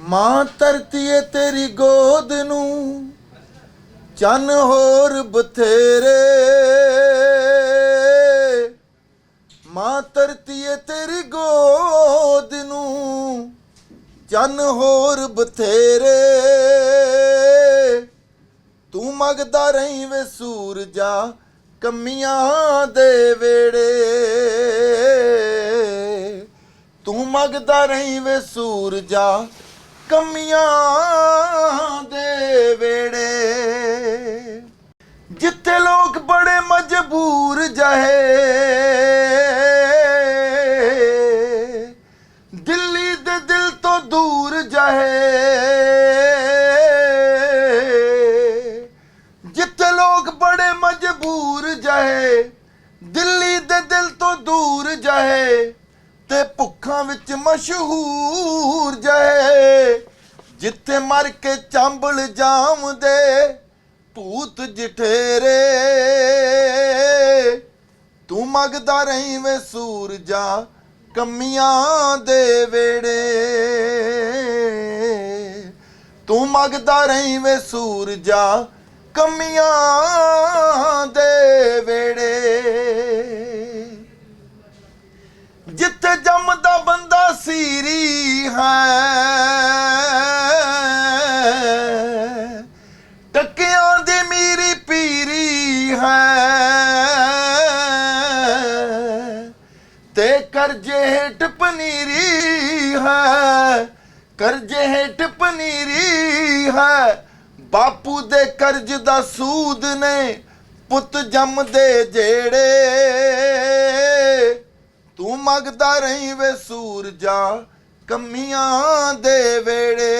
ਮਾਂ ਧਰਤੀ ਏ ਤੇਰੀ ਗੋਦ ਨੂੰ, ਚੰਨ ਹੋਰ ਬਥੇਰੇ। ਮਾਂ ਧਰਤੀ ਏ ਤੇਰੀ ਗੋਦ ਨੂੰ, ਚੰਨ ਹੋਰ ਬਥੇਰੇ। ਤੂੰ ਮੰਗਦਾ ਰਹੀਂ ਵੇ ਸੂਰਜਾ, ਕਮੀਆਂ ਦੇ ਵੇੜੇ। ਤੂੰ ਮੰਗਦਾ ਰਹੀਂ ਵੇ ਸੂਰਜਾ ਕਮੀਆਂ ਦੇ ਵੇੜੇ। ਜਿੱਥੇ ਲੋਕ ਬੜੇ ਮਜਬੂਰ ਜਹੇ। ਦਿੱਲੀ ਦੇ ਦਿਲ ਤੋਂ ਦੂਰ ਜਹੇ। ਜਿੱਥੇ ਲੋਕ ਬੜੇ ਮਜਬੂਰ ਜਹੇ। ਦਿੱਲੀ ਦੇ ਦਿਲ ਤੋਂ ਦੂਰ ਜਹੇ। ਤੇ ਭੁੱਖਾਂ ਵਿੱਚ ਮਸ਼ਹੂਰ ਜਿੱਥੇ ਮਰ ਕੇ ਚੰਬਲ ਜਾਮਦੇ, ਭੂਤ ਜਠੇਰੇ। ਤੂੰ ਮੰਗਦਾ ਰਹੀਂ ਵੇ ਸੂਰਜਾ ਕਮੀਆਂ ਦੇ ਵੇੜੇ। ਤੂੰ ਮੰਗਦਾ ਰਹੀਂ ਵੇ ਸੂਰਜਾ ਕਮੀਆਂ ਦੇ ਵੇੜੇ। ਜਿੱਥੇ ਜੰਮਦਾ ਬੰਦਾ ਸੀਰੀ ਹੈ ਕਰਜੇ ਹੇਠ ਪਨੀਰੀ ਹੈ, ਕਰਜੇ ਹੇਠ ਪਨੀਰੀ ਹੈ। ਬਾਪੂ ਦੇ ਕਰਜ਼ ਦਾ ਸੂਦ ਨੇ ਪੁੱਤ ਜੰਮਦੇ ਜਿਹੜੇ ਤੂੰ ਮੰਗਦਾ ਰਹੀ ਵੇ ਸੂਰਜਾ ਕਮੀਆਂ ਦੇ ਵੇੜੇ।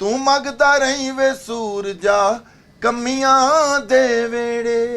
ਤੂੰ ਮੰਗਦਾ ਰਹੀ ਵੇ ਸੂਰਜਾ ਕਮੀਆਂ ਦੇ ਵੇੜੇ।